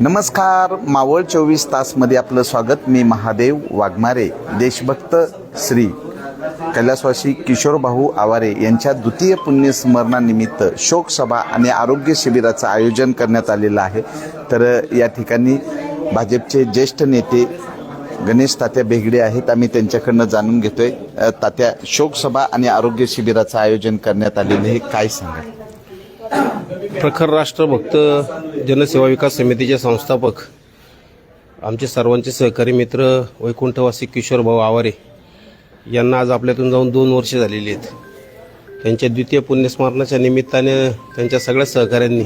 नमस्कार मावळ चोवीस तासमध्ये आपलं स्वागत. मी महादेव वाघमारे देशभक्त श्री कैलासवासी किशोर भाऊ आवारे यांच्या द्वितीय पुण्यस्मरणानिमित्त शोकसभा आणि आरोग्य शिबिराचं आयोजन करण्यात आलेलं आहे. तर या ठिकाणी भाजपचे ज्येष्ठ नेते गणेश तात्या बेगडे आहेत. आम्ही त्यांच्याकडनं जाणून घेतोय. तात्या शोकसभा आणि आरोग्य शिबिराचं आयोजन करण्यात आलेलं आहे. काय सांगा प्रखर राष्ट्रभक्त जनसेवा विकास समितीचे संस्थापक आमचे सर्वांचे सहकारी मित्र वैकुंठवासी किशोर भाऊ आवारे यांना आज आपल्यातून जाऊन दोन वर्ष झालेली आहेत. त्यांच्या द्वितीय पुण्यस्मरणाच्या निमित्ताने त्यांच्या सगळ्या सहकाऱ्यांनी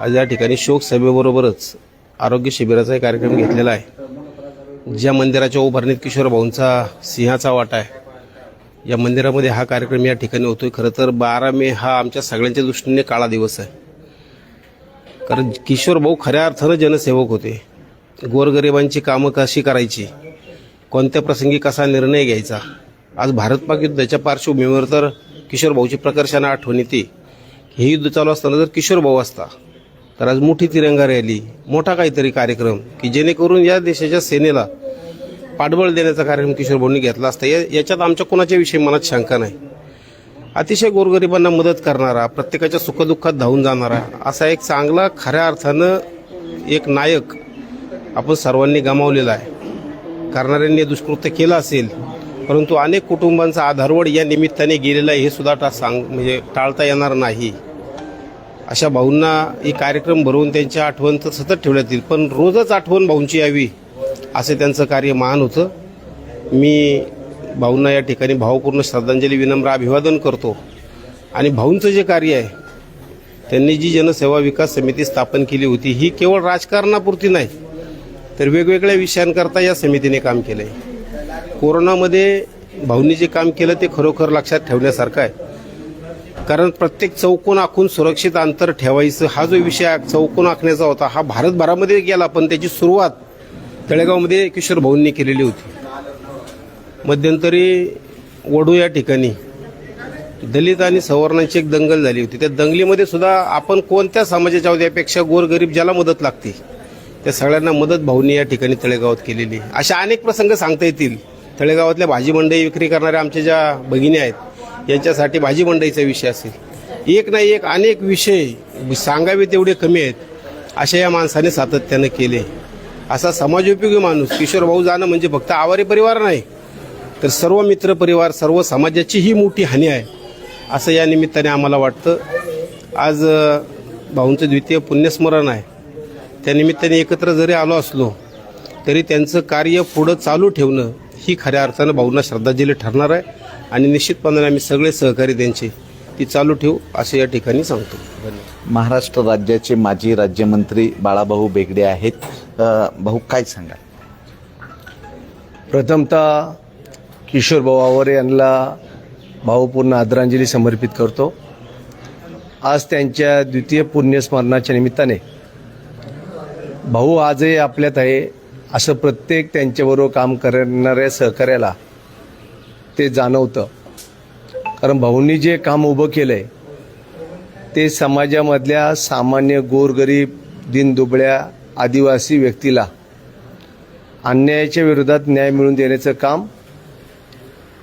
आज या ठिकाणी शोक सभेबरोबरच आरोग्य शिबिराचा एक कार्यक्रम घेतलेला आहे. ज्या मंदिराच्या उभारणीत किशोर भाऊंचा सिंहाचा वाटा आहे या मंदिरामध्ये हा कार्यक्रम या ठिकाणी होतोय. खरं तर बारा मे हा आमच्या सगळ्यांच्या दृष्टीने काळा दिवस आहे. कारण किशोर भाऊ खऱ्या अर्थानं जनसेवक होते. गोरगरिबांची कामं कशी करायची? कोणत्या प्रसंगी कसा निर्णय घ्यायचा? आज भारत पाक युद्धाच्या पार्श्वभूमीवर तर किशोर भाऊची प्रकर्षानं आठवण येते. हे युद्ध चालू असताना जर किशोर भाऊ असता तर आज मोठी तिरंगा रॅली मोठा काहीतरी कार्यक्रम की जेणेकरून या देशाच्या सेनेला पाठबळ देण्याचा कार्यक्रम किशोर भाऊंनी घेतला असता. या याच्यात आमच्या कोणाच्या विषयी मनात शंका नाही. अतिशय गोरगरिबांना मदत करणारा प्रत्येकाच्या सुखदुःखात धावून जाणारा असा एक चांगला खऱ्या अर्थानं एक नायक आपण सर्वांनी गमावलेला आहे. करणाऱ्यांनी दुष्कृत्य केलं असेल परंतु अनेक कुटुंबांचा आधारवड या निमित्ताने गेलेला आहे हे सुद्धा टा सांग म्हणजे टाळता येणार नाही. अशा भाऊंना ही कार्यक्रम भरवून त्यांची आठवण तर सतत ठेवण्यात येईल. पण रोजच आठवण भाऊंची यावी असे त्यांचं कार्य महान होतं. मी भाऊंना या ठिकाणी भावपूर्ण श्रद्धांजली विनम्र अभिवादन करतो. आणि भाऊंचं जे कार्य आहे त्यांनी जी जनसेवा विकास समिती स्थापन केली होती ही केवळ राजकारणापुरती नाही तर वेगवेगळ्या विषयांकरता या समितीने काम केलं आहे कोरोनामध्ये भाऊंनी जे काम केलं ते खरोखर लक्षात ठेवण्यासारखं आहे. कारण प्रत्येक चौकोन आखून सुरक्षित अंतर ठेवायचं हा जो विषय चौकोन आखण्याचा होता हा भारतभरामध्ये गेला पण त्याची सुरुवात तळेगावमध्ये किशोर भाऊंनी केलेली होती. मध्यंतरी वडू या ठिकाणी दलित आणि सवर्णांची एक दंगल झाली होती. त्या दंगलीमध्ये सुद्धा आपण कोणत्या समाजाच्या आहोत यापेक्षा गोरगरीब ज्याला मदत लागते त्या सगळ्यांना मदत भाऊंनी या ठिकाणी तळेगावात केलेली. अशा अनेक प्रसंग सांगता येतील. तळेगावातल्या भाजी मंडई विक्री करणाऱ्या आमच्या ज्या भगिनी आहेत यांच्यासाठी भाजी मंडईचा विषय असेल. एक नाही एक अनेक विषय सांगावे तेवढे कमी आहेत अशा या माणसाने सातत्यानं केले. असा समाजोपयोगी माणूस किशोर भाऊ जाणं म्हणजे फक्त आवारी परिवार नाही तर सर्व मित्र परिवार सर्व समाजाची ही मोठी हानी आहे असं या निमित्ताने आम्हाला वाटतं. आज भाऊंचं द्वितीय पुण्यस्मरण आहे. त्या निमित्ताने एकत्र जरी आलो असलो तरी त्यांचं कार्य पुढं चालू ठेवणं ही खऱ्या अर्थानं भाऊंना श्रद्धांजली ठरणार आहे आणि निश्चितपणाने आम्ही सगळे सहकारी त्यांचे ती चालू ठेवू असं या ठिकाणी सांगतो. महाराष्ट्र राज्याचे माजी राज्यमंत्री बाळाभाऊ बेगडे आहेत. भाऊ काय सांगा प्रथमतः किशोर भाऊ आवारे यांना भावपूर्ण आदरांजली समर्पित करतो. आज त्यांच्या द्वितीय पुण्यस्मरणाच्या निमित्ताने भाऊ आजही आपल्यात आहे. असं प्रत्येक त्यांच्याबरोबर काम करणाऱ्या सहकार्याला ते जाणवतं. कारण भाऊंनी जे काम उभं केलं आहे ते समाजामधल्या सामान्य गोरगरीब दिनदुबळ्या आदिवासी व्यक्तीला अन्यायाच्या विरोधात न्याय मिळवून देण्याचं काम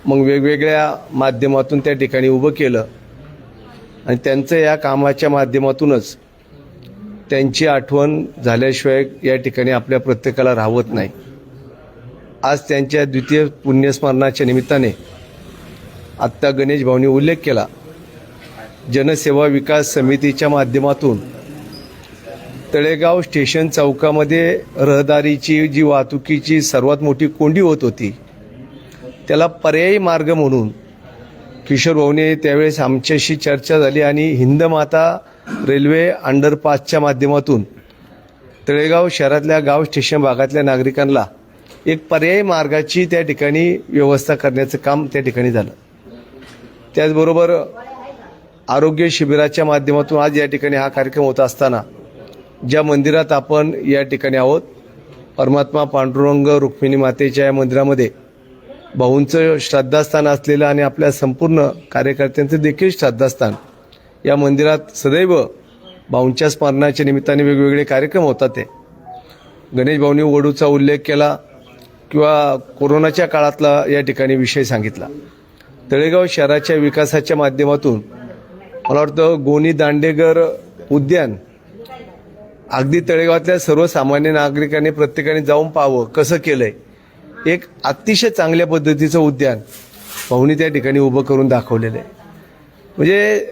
मग वेगवेगळ्या माध्यमातून त्या ठिकाणी उभं केलं. आणि त्यांचं या कामाच्या माध्यमातूनच त्यांची आठवण झाल्याशिवाय या ठिकाणी आपल्या प्रत्येकाला राहवत नाही. आज त्यांच्या द्वितीय पुण्यस्मरणाच्या निमित्ताने आत्ता गणेश भाऊनी उल्लेख केला. जनसेवा विकास समितीच्या माध्यमातून तळेगाव स्टेशन चौकामध्ये रहदारीची जी वाहतुकीची सर्वात मोठी कोंडी होत होती त्याला पर्यायी मार्ग म्हणून किशोर भाऊने त्यावेळेस आमच्याशी चर्चा झाली आणि हिंदमाता रेल्वे अंडरपासच्या माध्यमातून तळेगाव शहरातल्या गाव स्टेशन भागातल्या नागरिकांना एक पर्यायी मार्गाची त्या ठिकाणी व्यवस्था करण्याचं काम त्या ठिकाणी झालं. त्याचबरोबर आरोग्य शिबिराच्या माध्यमातून आज या ठिकाणी हा कार्यक्रम होत असताना ज्या मंदिरात आपण या ठिकाणी आहोत परमात्मा पांडुरंग रुक्मिणी मातेच्या या मंदिरामध्ये भाऊंचं श्रद्धास्थान असलेलं आणि आपल्या संपूर्ण कार्यकर्त्यांचं देखील श्रद्धास्थान या मंदिरात सदैव भाऊंच्या स्मरणाच्या निमित्ताने वेगवेगळे कार्यक्रम होतात ते गणेश भाऊनी वडूचा उल्लेख केला किंवा कोरोनाच्या काळातला या ठिकाणी विषय सांगितला. तळेगाव शहराच्या विकासाच्या माध्यमातून मला वाटतं गोनी दांडेगर उद्यान अगदी तळेगावातल्या सर्वसामान्य नागरिकांनी प्रत्येकाने जाऊन पाहावं कसं केलंय. एक अतिशय चांगल्या पद्धतीचं उद्यान भाऊनी त्या ठिकाणी उभं करून दाखवलेलं आहे. म्हणजे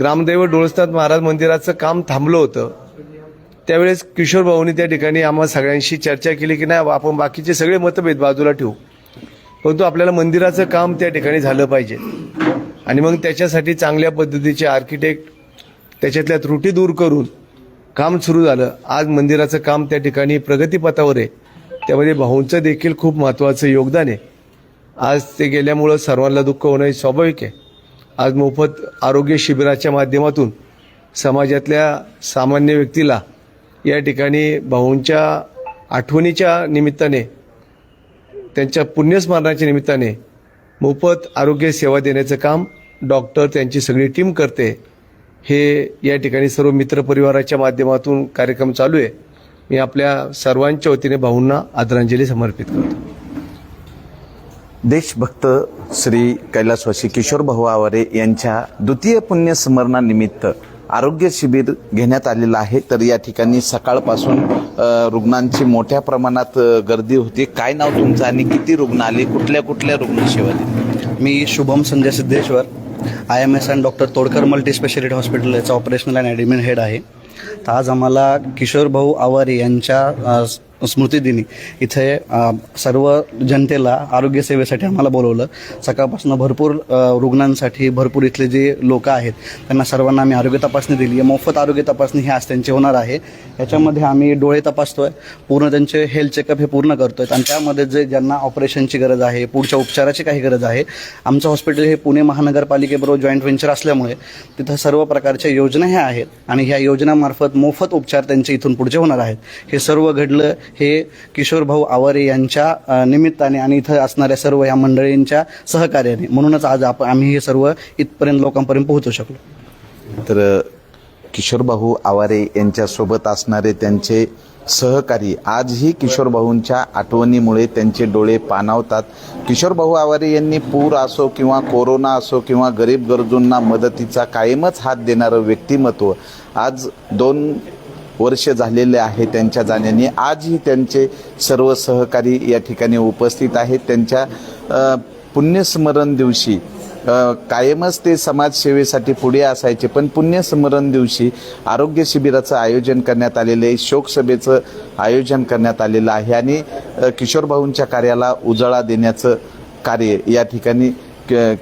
ग्रामदैव डोळसनाथ महाराज मंदिराचं काम थांबलं होतं. त्यावेळेस किशोर भाऊनी त्या ठिकाणी आम्हा सगळ्यांशी चर्चा केली की नाही आपण बाकीचे सगळे मतभेद बाजूला ठेवू. परंतु आपल्याला मंदिराचं काम त्या ठिकाणी झालं पाहिजे. आणि मग त्याच्यासाठी चांगल्या पद्धतीचे आर्किटेक्ट त्याच्यातल्या त्रुटी दूर करून काम सुरू झालं. आज मंदिराचं काम त्या ठिकाणी प्रगतीपथावर आहे. त्यामध्ये भाऊंचं देखील खूप महत्त्वाचं योगदान आहे. आज ते गेल्यामुळं सर्वांना दुःख होणं हे स्वाभाविक आहे. आज मोफत आरोग्य शिबिराच्या माध्यमातून समाजातल्या सामान्य व्यक्तीला या ठिकाणी भाऊंच्या आठवणीच्या निमित्ताने त्यांच्या पुण्यस्मरणाच्या निमित्ताने मोफत आरोग्य सेवा देण्याचं काम डॉक्टर त्यांची सगळी टीम करते. हे या ठिकाणी सर्व मित्रपरिवाराच्या माध्यमातून कार्यक्रम चालू आहे. मी आपल्या सर्वांच्या वतीने भाऊंना आदरांजली समर्पित करतो. देशभक्त श्री कैलासवासी किशोर भाऊ आवारे यांच्या द्वितीय पुण्यस्मरणानिमित्त आरोग्य शिबिर घेण्यात आलेलं आहे. तर या ठिकाणी सकाळपासून रुग्णांची मोठ्या प्रमाणात गर्दी होती. काय नाव तुमचं आणि किती रुग्ण आले? कुठल्या कुठल्या रुग्णसेवा दिली मी Shubham Sanjay Siddheshwar. I M S and doctor Todkar multi speciality hospital याचा ऑपरेशनल अँड ॲडमिन हेड आहे. तर आज आम्हाला किशोर भाऊ आवारी यांच्या स्मृतिदिनी. इथे सर्व जनतेला आरोग्य सेवेसाठी आम्हाला बोलवलं. सकाळपासून भरपूर रुग्णांसाठी भरपूर इथले जे लोक आहेत त्यांना सर्वांना आम्ही आरोग्य तपासणी दिली. आहे मोफत आरोग्य तपासणी ही आज त्यांची होणार आहे. याच्यामध्ये आम्ही डोळे तपासतोय पूर्ण त्यांचे हेल्थ चेकअप हे पूर्ण करतोय. आणि त्यामध्ये जे ज्यांना ऑपरेशनची गरज आहे पुढच्या उपचाराची काही गरज आहे आमचं हॉस्पिटल हे पुणे महानगरपालिकेबरोबर जॉईंट व्हेंचर असल्यामुळे तिथं सर्व प्रकारच्या योजना ह्या आहेत. आणि ह्या योजनामार्फत मोफत उपचार त्यांचे इथून पुढचे होणार आहेत. हे सर्व घडलं हे किशोर भाऊ आवारे यांच्या निमित्ताने आणि इथं असणाऱ्या सर्व या मंडळींच्या सहकार्याने. म्हणूनच आज आपण आम्ही हे सर्व इथपर्यंत लोकांपर्यंत पोहोचू शकलो. तर किशोरभाऊ आवारे यांच्यासोबत असणारे त्यांचे सहकारी आजही किशोरभाऊंच्या आठवणीमुळे त्यांचे डोळे पाणावतात. किशोरभाऊ आवारे यांनी पूर असो किंवा कोरोना असो किंवा गरीब गरजूंना मदतीचा कायमच हात देणारं व्यक्तिमत्व आज दोन वर्ष झालेले आहे त्यांच्या जाण्याने. आजही त्यांचे सर्व सहकारी या ठिकाणी उपस्थित आहेत. त्यांच्या पुण्यस्मरण दिवशी कायमच ते समाजसेवेसाठी पुढे असायचे पण पुण्यस्मरण दिवशी आरोग्य शिबिराचं आयोजन करण्यात आलेलं आहे शोकसभेचं आयोजन करण्यात आलेलं आहे आणि किशोरभाऊंच्या कार्याला उजाळा देण्याचं कार्य या ठिकाणी क-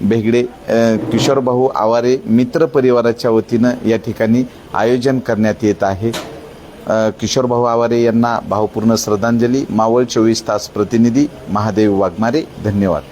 भेगडे किशोरभाऊ किशोर भाऊ आवारे मित्र परिवाराच्या वतीनं या ठिकाणी आयोजन करण्यात येत आहे. किशोरभाऊ आवारे यांना भावपूर्ण श्रद्धांजली मावळ चोवीस तास प्रतिनिधी महादेव वाघमारे धन्यवाद.